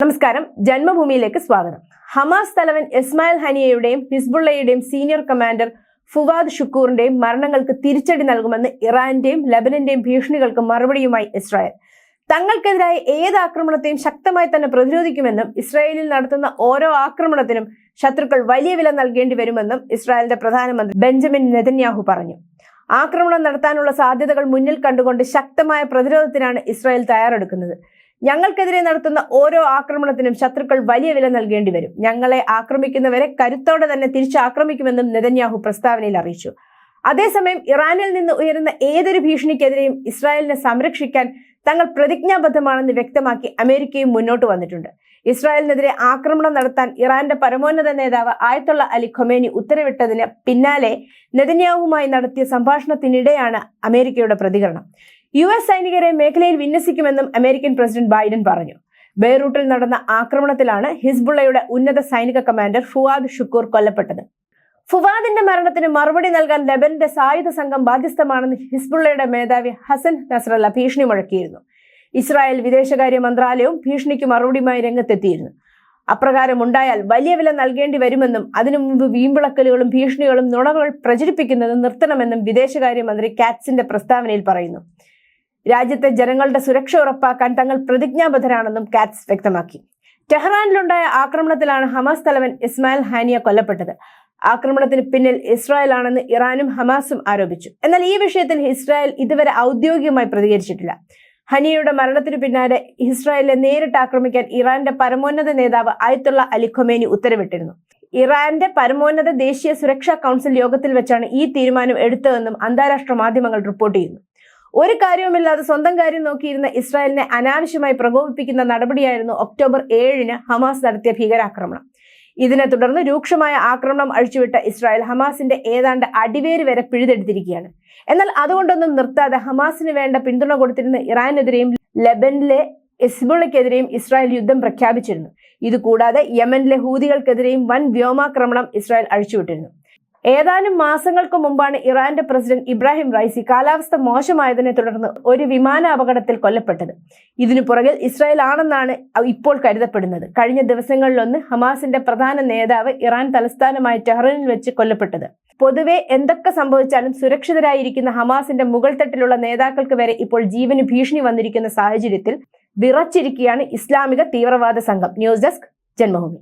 നമസ്കാരം. ജന്മഭൂമിയിലേക്ക് സ്വാഗതം. ഹമാസ് തലവൻ ഇസ്മായിൽ ഹനിയയുടെയും ഹിസ്ബുള്ളയുടെയും സീനിയർ കമാൻഡർ ഫുവാദ് ഷുക്കൂറിന്റെയും മരണങ്ങൾക്ക് തിരിച്ചടി നൽകുമെന്ന് ഇറാന്റെയും ലബനന്റെയും ഭീഷണികൾക്ക് മറുപടിയുമായി ഇസ്രായേൽ. തങ്ങൾക്കെതിരായ ഏത് ആക്രമണത്തെയും ശക്തമായി തന്നെ പ്രതിരോധിക്കുമെന്നും ഇസ്രായേലിൽ നടത്തുന്ന ഓരോ ആക്രമണത്തിനും ശത്രുക്കൾ വലിയ വില നൽകേണ്ടി വരുമെന്നും ഇസ്രായേലിന്റെ പ്രധാനമന്ത്രി ബെഞ്ചമിൻ നെതന്യാഹു പറഞ്ഞു. ആക്രമണം നടത്താനുള്ള സാധ്യതകൾ മുന്നിൽ കണ്ടുകൊണ്ട് ശക്തമായ പ്രതിരോധത്തിനാണ് ഇസ്രായേൽ തയ്യാറെടുക്കുന്നത്. ഞങ്ങൾക്കെതിരെ നടത്തുന്ന ഓരോ ആക്രമണത്തിനും ശത്രുക്കൾ വലിയ വില നൽകേണ്ടി വരും. ഞങ്ങളെ ആക്രമിക്കുന്നവരെ കരുത്തോടെ തന്നെ തിരിച്ചാക്രമിക്കുമെന്നും നെതന്യാഹു പ്രസ്താവനയിൽ അറിയിച്ചു. അതേസമയം ഇറാനിൽ നിന്ന് ഉയരുന്ന ഏതൊരു ഭീഷണിക്കെതിരെയും ഇസ്രായേലിനെ സംരക്ഷിക്കാൻ തങ്ങൾ പ്രതിജ്ഞാബദ്ധമാണെന്ന് വ്യക്തമാക്കി അമേരിക്കയും മുന്നോട്ട് വന്നിട്ടുണ്ട്. ഇസ്രായേലിനെതിരെ ആക്രമണം നടത്താൻ ഇറാന്റെ പരമോന്നത നേതാവ് ആയത്തുള്ള അലി ഖൊമേനി ഉത്തരവിട്ടതിന് പിന്നാലെ നെതന്യാഹുമായി നടത്തിയ സംഭാഷണത്തിനിടെയാണ് അമേരിക്കയുടെ പ്രതികരണം. യു എസ് സൈനികരെ മേഖലയിൽ വിന്യസിക്കുമെന്നും അമേരിക്കൻ പ്രസിഡന്റ് ബൈഡൻ പറഞ്ഞു. ബെയ്റൂട്ടിൽ നടന്ന ആക്രമണത്തിലാണ് ഹിസ്ബുള്ളയുടെ ഉന്നത സൈനിക കമാൻഡർ ഫുവാദ് ഷുക്കൂർ കൊല്ലപ്പെട്ടത്. ഫുവാദിന്റെ മരണത്തിന് മറുപടി നൽകാൻ ലെബനന്റെ സായുധ സംഘം ബാധ്യസ്ഥമാണെന്ന് ഹിസ്ബുള്ളയുടെ മേധാവി ഹസൻ നസ്രല്ല ഭീഷണി മുഴക്കിയിരുന്നു. ഇസ്രായേൽ വിദേശകാര്യ മന്ത്രാലയവും ഭീഷണിക്ക് മറുപടിയുമായി രംഗത്തെത്തിയിരുന്നു. അപ്രകാരം ഉണ്ടായാൽ വലിയ വില നൽകേണ്ടി വരുമെന്നും അതിനു മുമ്പ് വീമ്പിളക്കലുകളും ഭീഷണികളും നുണകൾ പ്രചരിപ്പിക്കുന്നത് നിർത്തണമെന്നും വിദേശകാര്യമന്ത്രി കാറ്റ്സിന്റെ പ്രസ്താവനയിൽ പറയുന്നു. രാജ്യത്തെ ജനങ്ങളുടെ സുരക്ഷ ഉറപ്പാക്കാൻ തങ്ങൾ പ്രതിജ്ഞാബദ്ധരാണെന്നും കാറ്റ്സ് വ്യക്തമാക്കി. ടെഹ്റാനിലുണ്ടായ ആക്രമണത്തിലാണ് ഹമാസ് തലവൻ ഇസ്മായിൽ ഹാനിയ കൊല്ലപ്പെട്ടത്. ആക്രമണത്തിന് പിന്നിൽ ഇസ്രായേൽ ആണെന്ന് ഇറാനും ഹമാസും ആരോപിച്ചു. എന്നാൽ ഈ വിഷയത്തിൽ ഇസ്രായേൽ ഇതുവരെ ഔദ്യോഗികമായി പ്രതികരിച്ചിട്ടില്ല. ഹനിയയുടെ മരണത്തിന് പിന്നാലെ ഇസ്രായേലിനെ നേരിട്ട് ആക്രമിക്കാൻ ഇറാന്റെ പരമോന്നത നേതാവ് ആയത്തുള്ള അലി ഖൊമേനി ഉത്തരവിട്ടിരുന്നു. ഇറാന്റെ പരമോന്നത ദേശീയ സുരക്ഷാ കൗൺസിൽ യോഗത്തിൽ വെച്ചാണ് ഈ തീരുമാനം എടുത്തതെന്നും അന്താരാഷ്ട്ര മാധ്യമങ്ങൾ റിപ്പോർട്ട് ചെയ്യുന്നു. ഒരു കാര്യവുമില്ലാതെ സ്വന്തം കാര്യം നോക്കിയിരുന്ന ഇസ്രായേലിനെ അനാവശ്യമായി പ്രകോപിപ്പിക്കുന്ന നടപടിയായിരുന്നു ഒക്ടോബർ ഏഴിന് ഹമാസ് നടത്തിയ ഭീകരാക്രമണം. ഇതിനെ തുടർന്ന് രൂക്ഷമായ ആക്രമണം അഴിച്ചുവിട്ട ഇസ്രായേൽ ഹമാസിന്റെ ഏതാണ്ട് അടിവേര് വരെ പിഴുതെടുത്തിരിക്കുകയാണ്. എന്നാൽ അതുകൊണ്ടൊന്നും നിർത്താതെ ഹമാസിന് വേണ്ട പിന്തുണ കൊടുത്തിരുന്ന ഇറാനെതിരെയും ലെബനിലെ എസ്ബുളയ്ക്കെതിരെയും ഇസ്രായേൽ യുദ്ധം പ്രഖ്യാപിച്ചിരുന്നു. ഇതുകൂടാതെ യമനിലെ ഹൂതികൾക്കെതിരെയും വൻ വ്യോമാക്രമണം ഇസ്രായേൽ അഴിച്ചുവിട്ടിരുന്നു. ഏതാനും മാസങ്ങൾക്ക് മുമ്പാണ് ഇറാന്റെ പ്രസിഡന്റ് ഇബ്രാഹിം റൈസി കാലാവസ്ഥ മോശമായതിനെ തുടർന്ന് ഒരു വിമാന അപകടത്തിൽ കൊല്ലപ്പെട്ടത്. ഇതിനു പുറകിൽ ഇസ്രായേൽ ആണെന്നാണ് ഇപ്പോൾ കരുതപ്പെടുന്നത്. കഴിഞ്ഞ ദിവസങ്ങളിലൊന്ന് ഹമാസിന്റെ പ്രധാന നേതാവ് ഇറാൻ തലസ്ഥാനമായ ടെഹ്റനിൽ വെച്ച് കൊല്ലപ്പെട്ടത്. പൊതുവെ എന്തൊക്കെ സംഭവിച്ചാലും സുരക്ഷിതരായിരിക്കുന്ന ഹമാസിന്റെ മുകൾ തട്ടിലുള്ള നേതാക്കൾക്ക് വരെ ഇപ്പോൾ ജീവന് ഭീഷണി വന്നിരിക്കുന്ന സാഹചര്യത്തിൽ വിറച്ചിരിക്കുകയാണ് ഇസ്ലാമിക തീവ്രവാദ സംഘം. News desk Janmabhumi.